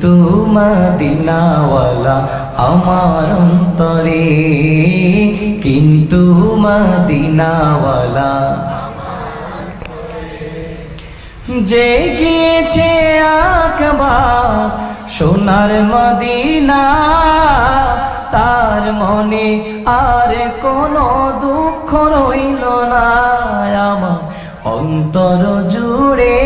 কিন্তু মদিনাওয়ালা আমার অন্তরে। কিন্তু মদিনাওয়ালা যে গিয়েছে আকবার সোনার মদিনা। তার মনে আর কোনো দুঃখ রইল না। আমার অন্তর জুড়ে